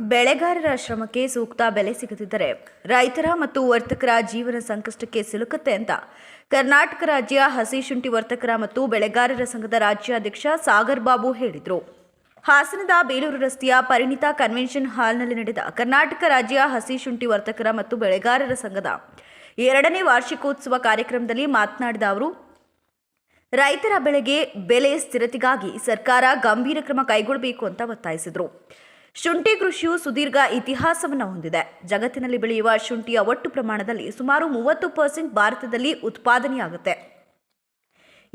ಬೆಳೆಗಾರರ ಶ್ರಮಕ್ಕೆ ಸೂಕ್ತ ಬೆಲೆ ಸಿಗದಿದ್ದರೆ ರೈತರ ಮತ್ತು ವರ್ತಕರ ಜೀವನ ಸಂಕಷ್ಟಕ್ಕೆ ಸಿಲುಕುತ್ತೆ ಅಂತ. ಕರ್ನಾಟಕ ರಾಜ್ಯ ಹಸಿ ಶುಂಠಿ ವರ್ತಕರ ಮತ್ತು ಬೆಳೆಗಾರರ ಸಂಘದ ರಾಜ್ಯಾಧ್ಯಕ್ಷ ಸಾಗರ್ ಬಾಬು ಹೇಳಿದರು. ಹಾಸನದ ಬೇಲೂರು ರಸ್ತೆಯ ಪರಿಣಿತ ಕನ್ವೆನ್ಷನ್ ಹಾಲ್ನಲ್ಲಿ ನಡೆದ ಕರ್ನಾಟಕ ರಾಜ್ಯ ಹಸಿ ಶುಂಠಿ ವರ್ತಕರ ಮತ್ತು ಬೆಳೆಗಾರರ ಸಂಘದ ಎರಡನೇ ವಾರ್ಷಿಕೋತ್ಸವ ಕಾರ್ಯಕ್ರಮದಲ್ಲಿ ಮಾತನಾಡಿದ ಅವರು, ರೈತರ ಬೆಳೆಗೆ ಬೆಲೆ ಸ್ಥಿರತೆಗಾಗಿ ಸರ್ಕಾರ ಗಂಭೀರ ಕ್ರಮ ಕೈಗೊಳ್ಳಬೇಕು ಅಂತ ಒತ್ತಾಯಿಸಿದರು. ಶುಂಠಿ ಕೃಷಿಯು ಸುದೀರ್ಘ ಇತಿಹಾಸವನ್ನು ಹೊಂದಿದೆ. ಜಗತ್ತಿನಲ್ಲಿ ಬೆಳೆಯುವ ಶುಂಠಿಯ ಒಟ್ಟು ಪ್ರಮಾಣದಲ್ಲಿ ಸುಮಾರು ಮೂವತ್ತು ಪರ್ಸೆಂಟ್ ಭಾರತದಲ್ಲಿ ಉತ್ಪಾದನೆಯಾಗುತ್ತೆ.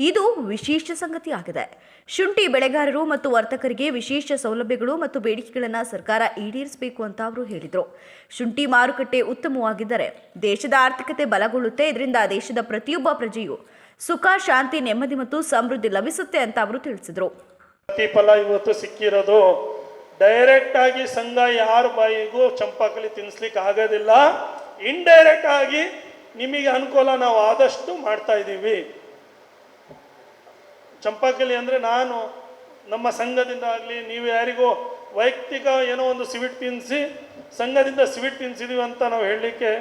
ಇದು ವಿಶೇಷ ಸಂಗತಿಯಾಗಿದೆ. ಶುಂಠಿ ಬೆಳೆಗಾರರು ಮತ್ತು ವರ್ತಕರಿಗೆ ವಿಶೇಷ ಸೌಲಭ್ಯಗಳು ಮತ್ತು ಬೇಡಿಕೆಗಳನ್ನು ಸರ್ಕಾರ ಈಡೇರಿಸಬೇಕು ಅಂತ ಅವರು ಹೇಳಿದರು. ಶುಂಠಿ ಮಾರುಕಟ್ಟೆ ಉತ್ತಮವಾಗಿದ್ದರೆ ದೇಶದ ಆರ್ಥಿಕತೆ ಬಲಗೊಳ್ಳುತ್ತೆ. ಇದರಿಂದ ದೇಶದ ಪ್ರತಿಯೊಬ್ಬ ಪ್ರಜೆಯು ಸುಖ, ಶಾಂತಿ, ನೆಮ್ಮದಿ ಮತ್ತು ಸಮೃದ್ಧಿ ಲಭಿಸುತ್ತೆ ಅಂತ ಅವರು ತಿಳಿಸಿದರು. ಪ್ರತಿಫಲ ಇವತ್ತು ಸಿಕ್ಕಿರೋದು ಡೈರೆಕ್ಟ್ ಆಗಿ ಸಂಘ ಯಾರ ಬಾಯಿಗೂ ಚಂಪಾಕಲಿ ತಿನ್ಸ್ಲಿಕ್ಕೆ ಆಗೋದಿಲ್ಲ. ಇಂಡೈರೆಕ್ಟ್ ಆಗಿ ನಿಮಗೆ ಅನುಕೂಲ ನಾವು ಆದಷ್ಟು ಮಾಡ್ತಾ ಇದ್ದೀವಿ. ಚಂಪಾಕಲಿ ಅಂದರೆ ನಾನು, ನಮ್ಮ ಸಂಘದಿಂದ ಆಗಲಿ, ನೀವು ಯಾರಿಗೋ ವೈಯಕ್ತಿಕ ಏನೋ ಒಂದು ಸಿವಿಟ್ ತಿನ್ನಿಸಿ ಸಂಘದಿಂದ ಸಿವಿಟ್ ತಿನ್ನಿಸಿದೀವಿ ಅಂತ ನಾವು ಹೇಳಲಿಕ್ಕೆ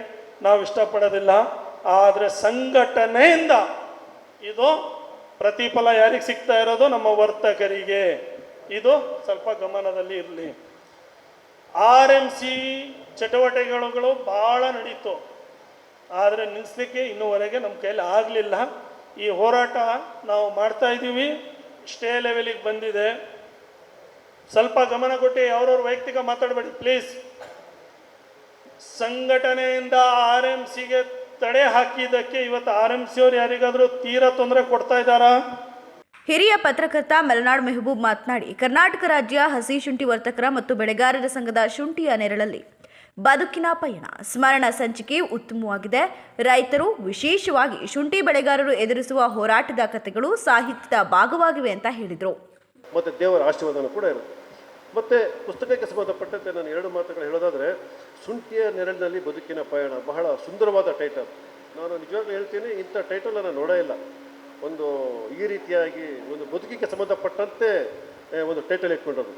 ನಾವು ಇಷ್ಟಪಡೋದಿಲ್ಲ. ಆದರೆ ಸಂಘಟನೆಯಿಂದ ಇದು ಪ್ರತಿಫಲ ಯಾರಿಗೆ ಸಿಗ್ತಾ ಇರೋದು ನಮ್ಮ ವರ್ತಕರಿಗೆ. ಇದು ಸ್ವಲ್ಪ ಗಮನದಲ್ಲಿ ಇರಲಿ. ಆರ್ ಎಂ ಸಿ ಚಟುವಟಿಕೆಗಳು ಭಾಳ ನಡೀತು. ಆದರೆ ನಿಲ್ಲಿಸ್ಲಿಕ್ಕೆ ಇನ್ನೂವರೆಗೆ ನಮ್ಮ ಕೈಯಲ್ಲಿ ಆಗಲಿಲ್ಲ. ಈ ಹೋರಾಟ ನಾವು ಮಾಡ್ತಾ ಇದ್ದೀವಿ. ಸ್ಟೇ ಲೆವೆಲಿಗೆ ಬಂದಿದೆ. ಸ್ವಲ್ಪ ಗಮನ ಕೊಟ್ಟು ಅವ್ರವ್ರ ವೈಯಕ್ತಿಕ ಮಾತಾಡಬೇಡಿ ಪ್ಲೀಸ್ ಸಂಘಟನೆಯಿಂದ ಆರ್ ಎಂ ಸಿಗೆ ತಡೆ ಹಾಕಿದ್ದಕ್ಕೆ ಇವತ್ತು ಆರ್ ಎಂ ಸಿ ಅವ್ರು ಯಾರಿಗಾದರೂ ತೀರಾ ತೊಂದರೆ ಕೊಡ್ತಾ ಇದ್ದಾರಾ? ಹಿರಿಯ ಪತ್ರಕರ್ತ ಮಲೆನಾಡ್ ಮೆಹಬೂಬ್ ಮಾತನಾಡಿ, ಕರ್ನಾಟಕ ರಾಜ್ಯ ಹಸಿ ಶುಂಠಿ ವರ್ತಕರ ಮತ್ತು ಬೆಳೆಗಾರರ ಸಂಘದ ಶುಂಠಿಯ ನೆರಳಲ್ಲಿ ಬದುಕಿನ ಪಯಣ, ಸ್ಮರಣ ಸಂಚಿಕೆ ಉತ್ತಮವಾಗಿದೆ. ರೈತರು ವಿಶೇಷವಾಗಿ ಶುಂಠಿ ಬೆಳೆಗಾರರು ಎದುರಿಸುವ ಹೋರಾಟದ ಕಥೆಗಳು ಸಾಹಿತ್ಯದ ಭಾಗವಾಗಿವೆ ಅಂತ ಹೇಳಿದರು. ಮತ್ತು ದೇವರ ಆಶೀರ್ವಾದನೂ ಕೂಡ ಇರುತ್ತೆ. ಮತ್ತು ಪುಸ್ತಕಕ್ಕೆ ಸಂಬಂಧಪಟ್ಟಂತೆ ನಾನು ಎರಡು ಮಾತುಗಳು ಹೇಳೋದಾದರೆ, ಶುಂಠಿಯ ನೆರಳಿನಲ್ಲಿ ಬದುಕಿನ ಪಯಣ ಬಹಳ ಸುಂದರವಾದ ಟೈಟಲ್ ನಾನು ನಿಜವಾಗ್ಲೂ ಹೇಳ್ತೀನಿ, ಇಂಥ ಟೈಟಲ್ ನಾನು ನೋಡೇ ಇಲ್ಲ. ಒಂದು ಈ ರೀತಿಯಾಗಿ ಒಂದು ಬದುಕಿಗೆ ಸಂಬಂಧಪಟ್ಟಂತೆ ಒಂದು ಟೈಟಲ್ ಇಟ್ಕೊಂಡಿರೋದು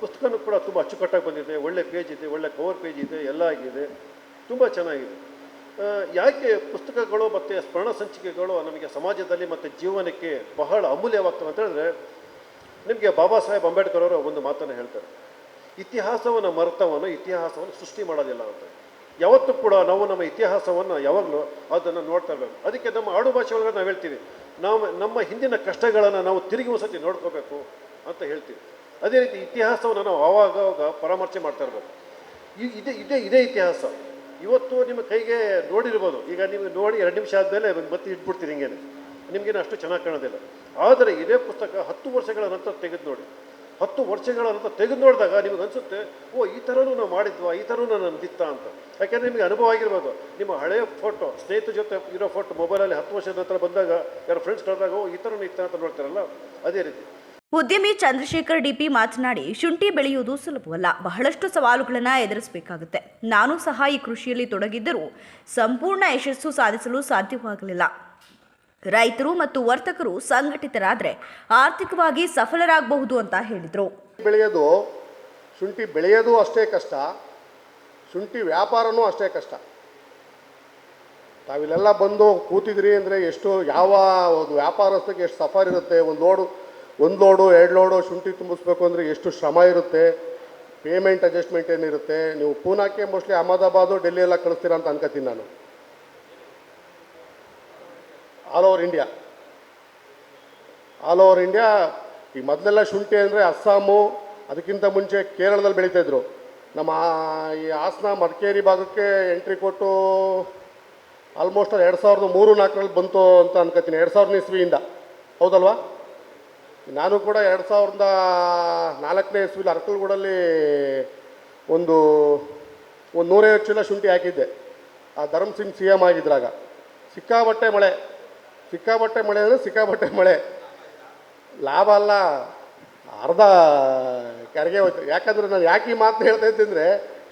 ಪುಸ್ತಕನೂ ಕೂಡ ತುಂಬ ಅಚ್ಚುಕಟ್ಟಾಗಿ ಬಂದಿದೆ. ಒಳ್ಳೆ ಪೇಜ್ ಇದೆ, ಒಳ್ಳೆ ಕವರ್ ಪೇಜ್ ಇದೆ, ಎಲ್ಲ ಆಗಿದೆ. ತುಂಬ ಚೆನ್ನಾಗಿದೆ. ಯಾಕೆ ಪುಸ್ತಕಗಳು ಮತ್ತು ಸ್ಮರಣ ಸಂಚಿಕೆಗಳು ನಮಗೆ ಸಮಾಜದಲ್ಲಿ ಮತ್ತು ಜೀವನಕ್ಕೆ ಬಹಳ ಅಮೂಲ್ಯವಾಗ್ತವೆ ಅಂತ ಹೇಳಿದ್ರೆ, ನಿಮಗೆ ಬಾಬಾ ಸಾಹೇಬ್ ಅಂಬೇಡ್ಕರ್ ಅವರು ಒಂದು ಮಾತನ್ನು ಹೇಳ್ತಾರೆ. ಇತಿಹಾಸವನ್ನು ಮರೆತವನು ಇತಿಹಾಸವನ್ನು ಸೃಷ್ಟಿ ಮಾಡೋದಿಲ್ಲ ಅಂತ. ಯಾವತ್ತೂ ಕೂಡ ನಾವು ನಮ್ಮ ಇತಿಹಾಸವನ್ನು ಯಾವಾಗಲೂ ಅದನ್ನು ನೋಡ್ತಾ ಇರಬೇಕು. ಅದಕ್ಕೆ ನಮ್ಮ ಆಡು ಭಾಷೆ ಒಳಗೆ ನಾವು ಹೇಳ್ತೀವಿ, ನಾವು ನಮ್ಮ ಹಿಂದಿನ ಕಷ್ಟಗಳನ್ನು ನಾವು ತಿರುಗಿ ಒಂದ್ಸತಿ ನೋಡ್ಕೋಬೇಕು ಅಂತ ಹೇಳ್ತೀವಿ. ಅದೇ ರೀತಿ ಇತಿಹಾಸವನ್ನು ನಾವು ಆವಾಗ ಆವಾಗ ಪರಾಮರ್ಶೆ ಮಾಡ್ತಾ ಇರಬೇಕು. ಈ ಇದೇ ಇದೇ ಇದೇ ಇತಿಹಾಸ. ಇವತ್ತು ನಿಮ್ಮ ಕೈಗೆ ನೋಡಿರ್ಬೋದು. ಈಗ ನಿಮಗೆ ನೋಡಿ ಎರಡು ನಿಮಿಷ ಆದಮೇಲೆ ಮತ್ತೆ ಇಟ್ಬಿಡ್ತೀನಿ ಹಿಂಗೇನೆ. ನಿಮಗೇನು ಅಷ್ಟು ಚೆನ್ನಾಗಿ ಕಾಣೋದಿಲ್ಲ. ಆದರೆ ಇದೇ ಪುಸ್ತಕ ಹತ್ತು ವರ್ಷಗಳ ನಂತರ ತೆಗೆದು ನೋಡಿ. ಹತ್ತು ವರ್ಷಗಳ ನಂತರ ತೆಗೆದು ನೋಡಿದಾಗ ನಿಮಗೆ ಅನಿಸುತ್ತೆ, ಓ, ಈ ಥರನೂ ನಾವು ಮಾಡಿದ್ವಾ, ಈ ಥರನೂ ದಿತ್ತ ಅಂತ. ಯಾಕೆಂದರೆ ನಿಮಗೆ ಅನುಭವ ಆಗಿರ್ಬೋದು. ನಿಮ್ಮ ಹಳೆಯ ಫೋಟೋ ಸ್ನೇಹಿತರ ಜೊತೆ ಇರೋ ಫೋಟೋ ಮೊಬೈಲಲ್ಲಿ ಹತ್ತು ವರ್ಷದ ನಂತರ ಬಂದಾಗ ಯಾರು ಫ್ರೆಂಡ್ಸ್ ನೋಡಿದಾಗ ಓ, ಈ ಥರನೂ ಇತ್ತ ಅಂತ ನೋಡ್ತಾರಲ್ಲ, ಅದೇ ರೀತಿ. ಉದ್ಯಮಿ ಚಂದ್ರಶೇಖರ್ ಡಿಪಿ ಮಾತನಾಡಿ, ಶುಂಠಿ ಬೆಳೆಯುವುದು ಸುಲಭವಲ್ಲ, ಬಹಳಷ್ಟು ಸವಾಲುಗಳನ್ನು ಎದುರಿಸಬೇಕಾಗುತ್ತೆ. ನಾನು ಸಹ ಈ ಕೃಷಿಯಲ್ಲಿ ತೊಡಗಿದ್ದರೂ ಸಂಪೂರ್ಣ ಯಶಸ್ಸು ಸಾಧಿಸಲು ಸಾಧ್ಯವಾಗಲಿಲ್ಲ. ರೈತರು ಮತ್ತು ವರ್ತಕರು ಸಂಘಟಿತರಾದರೆ ಆರ್ಥಿಕವಾಗಿ ಸಫಲರಾಗಬಹುದು ಅಂತ ಹೇಳಿದರು. ಬೆಳೆಯೋದು, ಶುಂಠಿ ಬೆಳೆಯೋದು ಅಷ್ಟೇ ಕಷ್ಟ, ಶುಂಠಿ ವ್ಯಾಪಾರನೂ ಅಷ್ಟೇ ಕಷ್ಟ. ತಾವಿಲ್ಲೆಲ್ಲ ಬಂದು ಕೂತಿದ್ರಿ ಅಂದರೆ ಎಷ್ಟು, ಯಾವ ಒಂದು ವ್ಯಾಪಾರಸ್ಥಕ್ಕೆ ಎಷ್ಟು ಸಫರ್ ಇರುತ್ತೆ, ಒಂದು ಲೋಡು ಒಂದು ಲೋಡು, ಎರಡು ಲೋಡು ಶುಂಠಿ ತುಂಬಿಸ್ಬೇಕು ಅಂದರೆ ಎಷ್ಟು ಶ್ರಮ ಇರುತ್ತೆ ಪೇಮೆಂಟ್ ಅಡ್ಜಸ್ಟ್ಮೆಂಟ್ ಏನಿರುತ್ತೆ, ನೀವು ಪೂನಾಕ್ಕೆ ಮೋಸ್ಟ್ಲಿ ಅಹಮದಾಬಾದು ಡೆಲ್ಲಿ ಎಲ್ಲ ಕಳಿಸ್ತೀರಾ ಅಂತ ಅನ್ಕೋತೀನಿ ನಾನು. All over India. All over India, ಈ ಮೊದಲೆಲ್ಲ ಶುಂಠಿ ಅಂದರೆ ಅಸ್ಸಾಮು, ಅದಕ್ಕಿಂತ ಮುಂಚೆ ಕೇರಳದಲ್ಲಿ ಬೆಳೀತಾಯಿದ್ರು ನಮ್ಮ ಈ ಹಾಸನ ಮಡಿಕೇರಿ ಭಾಗಕ್ಕೆ ಎಂಟ್ರಿ ಕೊಟ್ಟು ಆಲ್ಮೋಸ್ಟ್ ಅದು ಎರಡು ಸಾವಿರದ ಮೂರು ನಾಲ್ಕರಲ್ಲಿ ಬಂತು ಅಂತ ಅನ್ಕೋತೀನಿ. ಎರಡು ಸಾವಿರದ ಇಸ್ವಿಯಿಂದ. ಹೌದಲ್ವಾ? ನಾನು ಕೂಡ ಎರಡು ಸಾವಿರದ ನಾಲ್ಕನೇ ಇಸ್ವಿಲಿ ಅರಕಲ್ಗೂಡಲ್ಲಿ ಒಂದು ಒಂದು ನೂರೈವತ್ತು ಚೀಲ ಶುಂಠಿ ಹಾಕಿದ್ದೆ. ಆ ಧರ್ಮ್ ಸಿಂಗ್ ಸಿ ಎಂ ಆಗಿದ್ರಾಗ. ಸಿಕ್ಕಾಬಟ್ಟೆ ಮಳೆ. ಸಿಕ್ಕಾಬಟ್ಟೆ ಮಳೆ ಅಂದರೆ ಸಿಕ್ಕಾಬಟ್ಟೆ ಮಳೆ. ಲಾಭ ಅಲ್ಲ, ಅರ್ಧ ಕರೆಗೆ ಹೋಯ್ತು. ಯಾಕಂದರೆ ನಾನು ಯಾಕೆ ಈ ಮಾತು ಹೇಳ್ತಾ ಇದ್ದಂದರೆ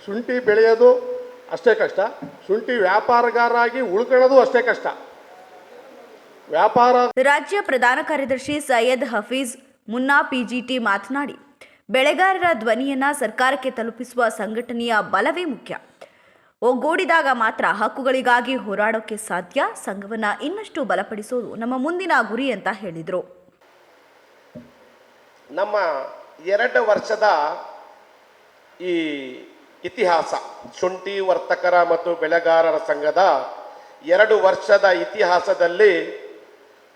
ಶುಂಠಿ ಬೆಳೆಯೋದು ಅಷ್ಟೇ ಕಷ್ಟ. ಶುಂಠಿ ವ್ಯಾಪಾರಗಾರರಾಗಿ ಉಳ್ಕೊಳ್ಳೋದು ಅಷ್ಟೇ ಕಷ್ಟ. ವ್ಯಾಪಾರ ರಾಜ್ಯ ಪ್ರಧಾನ ಕಾರ್ಯದರ್ಶಿ ಸೈಯದ್ ಹಫೀಜ್ ಮುನ್ನಾ ಪಿಜಿಟಿ ಮಾತನಾಡಿ, ಬೆಳೆಗಾರರ ಧ್ವನಿಯನ್ನ ಸರ್ಕಾರಕ್ಕೆ ತಲುಪಿಸುವ ಸಂಘಟನೆಯ ಬಲವೇ ಮುಖ್ಯ. ಒಗ್ಗೂಡಿದಾಗ ಮಾತ್ರ ಹಕ್ಕುಗಳಿಗಾಗಿ ಹೋರಾಡೋಕೆ ಸಾಧ್ಯ. ಸಂಘವನ್ನು ಇನ್ನಷ್ಟು ಬಲಪಡಿಸೋದು ನಮ್ಮ ಮುಂದಿನ ಗುರಿ ಅಂತ ಹೇಳಿದರು. ನಮ್ಮ ಎರಡು ವರ್ಷದ ಈ ಇತಿಹಾಸ, ಶುಂಠಿ ವರ್ತಕರ ಮತ್ತು ಬೆಳೆಗಾರರ ಸಂಘದ ಎರಡು ವರ್ಷದ ಇತಿಹಾಸದಲ್ಲಿ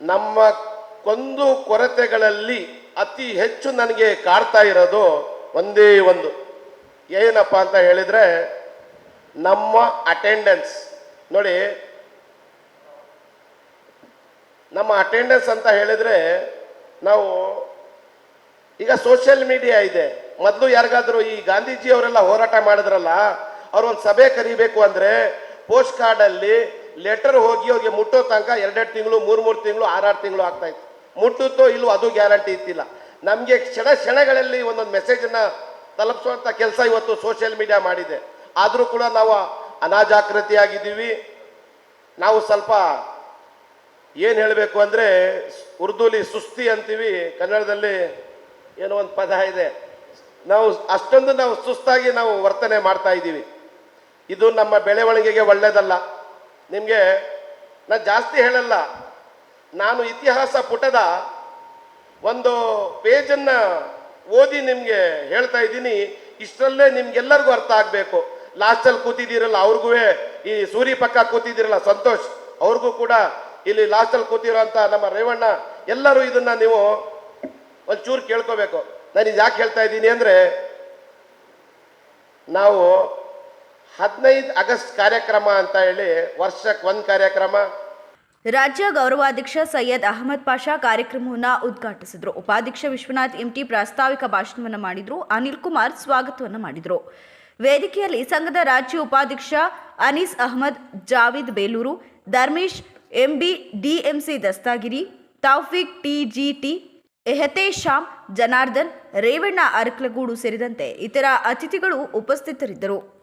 ನಮ್ಮ ಕೊಂದು ಕೊರತೆಗಳಲ್ಲಿ ಅತಿ ಹೆಚ್ಚು ನನಗೆ ಕಾಡ್ತಾ ಇರೋದು ಒಂದೇ ಒಂದು. ಏನಪ್ಪ ಅಂತ ಹೇಳಿದರೆ ನಮ್ಮ ಅಟೆಂಡೆನ್ಸ್ ನೋಡಿ, ನಮ್ಮ ಅಟೆಂಡೆನ್ಸ್ ಅಂತ ಹೇಳಿದರೆ ನಾವು ಈಗ ಸೋಷಿಯಲ್ ಮೀಡಿಯಾ ಇದೆ. ಮೊದಲು ಯಾರಿಗಾದರೂ ಈ ಗಾಂಧೀಜಿ ಅವರೆಲ್ಲ ಹೋರಾಟ ಮಾಡಿದ್ರಲ್ಲ ಅವ್ರು ಒಂದು ಸಭೆ ಕರಿಬೇಕು ಅಂದ್ರೆ ಪೋಸ್ಟ್ ಕಾರ್ಡಲ್ಲಿ ಲೆಟರ್ ಹೋಗಿ ಹೋಗಿ ಮುಟ್ಟೋ ತನಕ ಎರಡೆರಡು ತಿಂಗಳು, ಮೂರು ಮೂರು ತಿಂಗಳು, ಆರಾರು ತಿಂಗಳು ಆಗ್ತಾ ಇತ್ತು. ಮುಟ್ಟುತ್ತೋ ಇಲ್ಲೋ ಅದು ಗ್ಯಾರಂಟಿ ಇತ್ತಿಲ್ಲ. ನಮಗೆ ಕ್ಷಣ ಕ್ಷಣಗಳಲ್ಲಿ ಒಂದೊಂದು ಮೆಸೇಜನ್ನು ತಲುಪಿಸುವಂಥ ಕೆಲಸ ಇವತ್ತು ಸೋಷಿಯಲ್ ಮೀಡಿಯಾ ಮಾಡಿದೆ. ಆದರೂ ಕೂಡ ನಾವು ಅನಾಜಾಗೃತಿಯಾಗಿದ್ದೀವಿ ನಾವು ಸ್ವಲ್ಪ ಏನು ಹೇಳಬೇಕು ಅಂದರೆ ಉರ್ದುಲಿ ಸುಸ್ತಿ ಅಂತೀವಿ, ಕನ್ನಡದಲ್ಲಿ ಏನೋ ಒಂದು ಪದ ಇದೆ. ನಾವು ಅಷ್ಟೊಂದು ನಾವು ಸುಸ್ತಾಗಿ ನಾವು ವರ್ತನೆ ಮಾಡ್ತಾ ಇದ್ದೀವಿ. ಇದು ನಮ್ಮ ಬೆಳವಣಿಗೆಗೆ ಒಳ್ಳೆಯದಲ್ಲ ನಿಮಗೆ ನಾನು ಜಾಸ್ತಿ ಹೇಳಲ್ಲ. ನಾನು ಇತಿಹಾಸ ಪುಟದ ಒಂದು ಪೇಜನ್ನು ಓದಿ ನಿಮಗೆ ಹೇಳ್ತಾ ಇದ್ದೀನಿ. ಇಷ್ಟರಲ್ಲೇ ನಿಮ್ಗೆಲ್ಲರಿಗೂ ಅರ್ಥ ಆಗಬೇಕು. ಲಾಸ್ಟಲ್ಲಿ ಕೂತಿದ್ದೀರಲ್ಲ ಅವ್ರಿಗೂ ಈ ಸೂರಿ ಪಕ್ಕ ಕೂತಿದ್ದೀರಲ್ಲ ಸಂತೋಷ್, ಅವ್ರಿಗೂ ಕೂಡ ಇಲ್ಲಿ ಲಾಸ್ಟಲ್ಲಿ ಕೂತಿರೋ ಅಂತ ನಮ್ಮ ರೇವಣ್ಣ, ಎಲ್ಲರೂ ಇದನ್ನ ನೀವು ಒಂಚೂರು ಕೇಳ್ಕೋಬೇಕು. ನಾನು ಇದು ಯಾಕೆ ಹೇಳ್ತಾ ಇದ್ದೀನಿ ಅಂದರೆ, ನಾವು ಹದಿನೈದು ಆಗಸ್ಟ್ ಕಾರ್ಯಕ್ರಮ ಅಂತ ಹೇಳಿ ವರ್ಷಕ್ಕೆ ಒಂದು ಕಾರ್ಯಕ್ರಮ. ರಾಜ್ಯ ಗೌರವಾಧ್ಯಕ್ಷ ಸೈಯದ್ ಅಹಮದ್ ಪಾಷಾ ಕಾರ್ಯಕ್ರಮವನ್ನು ಉದ್ಘಾಟಿಸಿದರು. ಉಪಾಧ್ಯಕ್ಷ ವಿಶ್ವನಾಥ್, ಎಂಟಿ ಪ್ರಾಸ್ತಾವಿಕ ಭಾಷಣವನ್ನು ಮಾಡಿದರು. ಅನಿಲ್ ಕುಮಾರ್ ಸ್ವಾಗತವನ್ನು ಮಾಡಿದರು. ವೇದಿಕೆಯಲ್ಲಿ ಸಂಘದ ರಾಜ್ಯ ಉಪಾಧ್ಯಕ್ಷ Anees Ahmed, Javid Belur, Dharmesh, MB DMC Dastagiri, Taufiq TGT Ehtesham Janardhan, Revanna Arkalgud ಸೇರಿದಂತೆ ಇತರ ಅತಿಥಿಗಳು ಉಪಸ್ಥಿತರಿದ್ದರು.